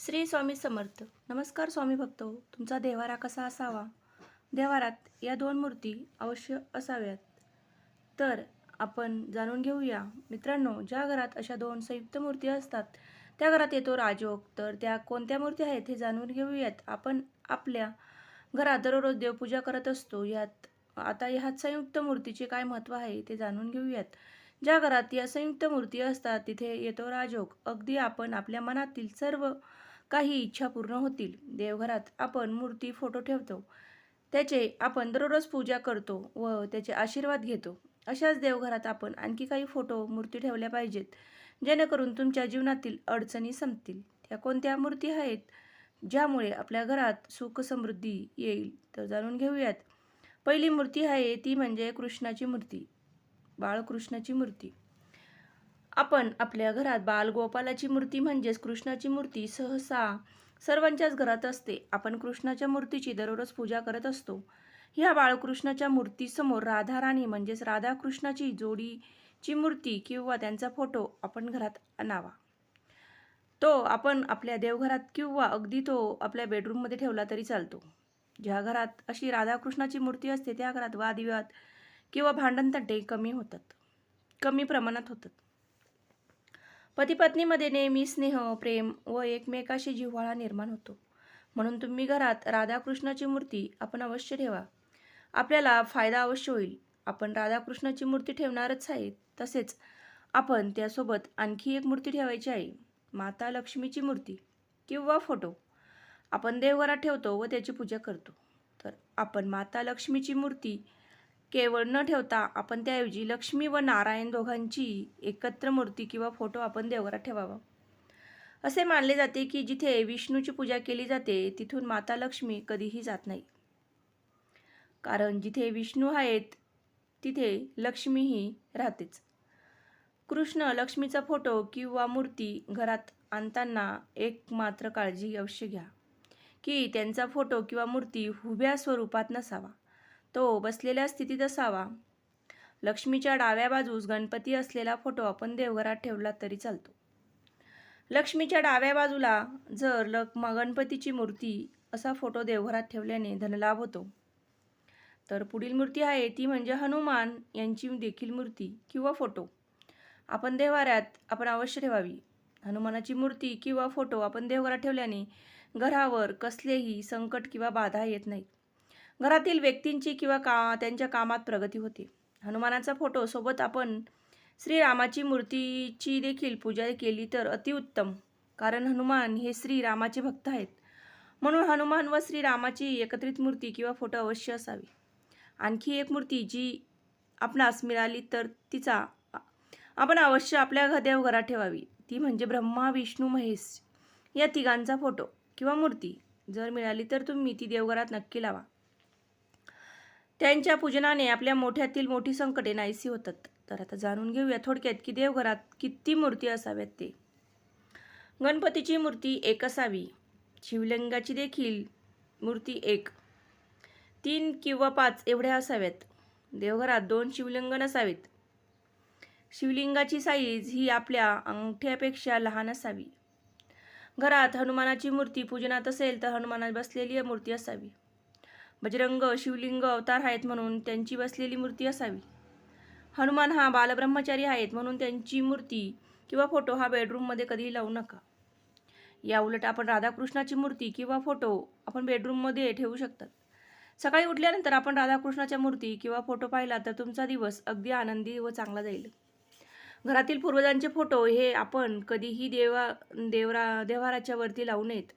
श्री स्वामी समर्थ. नमस्कार स्वामी भक्त तुमचा देवारा कसा असावा? देवारात या दोन मूर्ती अवश्य असाव्यात. तर आपण जाणून घेऊया मित्रांनो ज्या घरात अशा दोन संयुक्त मूर्ती असतात त्या घरात येतो राजयोग तर त्या कोणत्या मूर्ती आहेत हे जाणून घेऊयात. आपण आपल्या घरात दररोज देवपूजा करत असतो. यात आता ह्यात संयुक्त मूर्तीचे काय महत्त्व आहे ते जाणून घेऊयात. ज्या घरात या संयुक्त मूर्ती असतात तिथे येतो राजयोग अगदी आपण आपल्या मनातील सर्व काही इच्छा पूर्ण होतील. देवघरात आपण मूर्ती फोटो ठेवतो. त्याचे आपण दररोज पूजा करतो व त्याचे आशीर्वाद घेतो. अशाच देवघरात आपण आणखी काही फोटो मूर्ती ठेवल्या पाहिजेत जेणेकरून तुमच्या जीवनातील अडचणी संपतील. त्या कोणत्या मूर्ती आहेत ज्यामुळे आपल्या घरात सुख समृद्धी येईल तर जाणून घेऊयात. पहिली मूर्ती आहे ती म्हणजे कृष्णाची मूर्ती. बाळकृष्णाची मूर्ती. आपण आपल्या घरात बालगोपालाची मूर्ती म्हणजेच कृष्णाची मूर्ती सहसा सर्वांच्याच घरात असते. आपण कृष्णाच्या मूर्तीची दररोज पूजा करत असतो. ह्या बाळकृष्णाच्या मूर्तीसमोर राधा राणी म्हणजेच राधाकृष्णाची जोडीची मूर्ती किंवा त्यांचा फोटो आपण घरात आणावा. तो आपण आपल्या देवघरात किंवा अगदी तो आपल्या बेडरूममध्ये ठेवला तरी चालतो. ज्या घरात अशी राधाकृष्णाची मूर्ती असते त्या घरात वादविवाद किंवा भांडणतंटे कमी होतात. कमी प्रमाणात होतात. पतीपत्नीमध्ये नेहमी स्नेह प्रेम व एकमेकाशी जिव्हाळा निर्माण होतो. म्हणून तुम्ही घरात राधाकृष्णाची मूर्ती आपण अवश्य ठेवा. आपल्याला फायदा अवश्य होईल. आपण राधाकृष्णाची मूर्ती ठेवणारच आहे तसेच आपण त्यासोबत आणखी एक मूर्ती ठेवायची आहे. माता लक्ष्मीची मूर्ती किंवा फोटो. आपण देवघरात ठेवतो व त्याची पूजा करतो. तर आपण माता लक्ष्मीची मूर्ती केवळ न ठेवता आपण त्याऐवजी लक्ष्मी व नारायण दोघांची एकत्र मूर्ती किंवा फोटो आपण देवघरात ठेवावा. असे मानले जाते की जिथे विष्णूची पूजा केली जाते तिथून माता लक्ष्मी कधीही जात नाही. कारण जिथे विष्णू आहेत तिथे लक्ष्मीही राहतेच. कृष्ण लक्ष्मीचा फोटो किंवा मूर्ती घरात आणताना एक मात्र काळजी अवश्य घ्या की त्यांचा फोटो किंवा मूर्ती हुब्या स्वरूपात नसावा. तो बसलेल्या स्थितीत असावा. लक्ष्मीच्या डाव्या बाजूस गणपती असलेला फोटो आपण देवघरात ठेवला तरी चालतो. लक्ष्मीच्या डाव्या बाजूला जर लक म- गणपतीची मूर्ती असा फोटो देवघरात ठेवल्याने धनलाभ होतो. तर पुढील मूर्ती आहे ती म्हणजे हनुमान यांची देखील मूर्ती किंवा फोटो. आपण देवाऱ्यात आपण अवश्य ठेवावी. हनुमानाची मूर्ती किंवा फोटो आपण देवघरात ठेवल्याने घरावर कसलेही संकट किंवा बाधा येत नाहीत घरातील व्यक्तींची किंवा का त्यांच्या कामात प्रगती होते. हनुमानाचा फोटो सोबत आपण श्रीरामाची मूर्तीची देखील पूजा केली तर अतिउत्तम कारण हनुमान हे श्रीरामाचे भक्त आहेत. म्हणून हनुमान व श्रीरामाची एकत्रित मूर्ती किंवा फोटो अवश्य असावी. आणखी एक मूर्ती जी आपणास मिळाली तर तिचा आपण अवश्य आपल्या घ- देवघरात ठेवावी. ती म्हणजे ब्रह्मा विष्णू महेश या तिघांचा फोटो किंवा मूर्ती. जर मिळाली तर तुम्ही ती देवघरात नक्की लावा. त्यांच्या पूजनाने आपल्या मोठ्यातील मोठी संकटे नाहीसी होतात. तर आता जाणून घेऊया थोडक्यात की देवघरात किती मूर्ती असाव्यात ते. गणपतीची मूर्ती एक असावी. शिवलिंगाची देखील मूर्ती एक. तीन किंवा पाच एवढ्या असाव्यात. देवघरात दोन शिवलिंग नसावेत. शिवलिंगाची साईज ही आपल्या अंगठ्यापेक्षा लहान असावी. घरात हनुमानाची मूर्ती पूजनात असेल तर हनुमानात बसलेली मूर्ती असावी. बजरंग शिवलिंग अवतार आहेत म्हणून त्यांची बसलेली मूर्ती असावी. हनुमान हा बालब्रह्मचारी आहेत म्हणून त्यांची मूर्ती किंवा फोटो हा बेडरूममध्ये कधीही लावू नका. या उलट आपण राधाकृष्णाची मूर्ती किंवा फोटो आपण बेडरूममध्ये ठेवू शकतात. सकाळी उठल्यानंतर आपण राधाकृष्णाच्या मूर्ती किंवा फोटो पाहिला तर तुमचा दिवस अगदी आनंदी व चांगला जाईल. घरातील पूर्वजांचे फोटो हे आपण कधीही देवा देवरा देव्हाराच्या वरती लावू नयेत.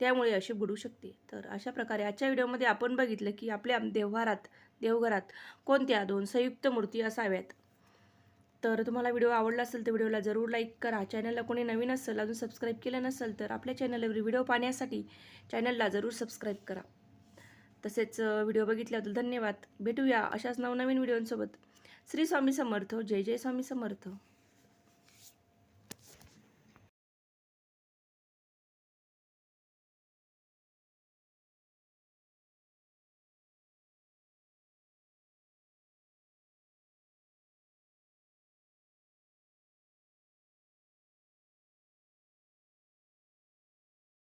त्यामुळे अशी बुडू शकते. तर अशा प्रकारे आजच्या व्हिडिओमध्ये आपण बघितलं की आपल्या देव्हारात देवघरात कोणत्या दोन संयुक्त मूर्ती असाव्यात? तर तुम्हाला व्हिडिओ आवडला असेल तर व्हिडिओला जरूर लाईक करा. चॅनलला कोणी नवीन असेल अजून सबस्क्राईब केलं नसेल तर आपल्या चॅनलवर व्हिडिओ पाहण्यासाठी चॅनलला जरूर सबस्क्राईब करा. तसेच व्हिडिओ बघितल्याबद्दल धन्यवाद. भेटूया अशाच नवनवीन व्हिडिओंसोबत. श्री स्वामी समर्थ. जय जय स्वामी समर्थ.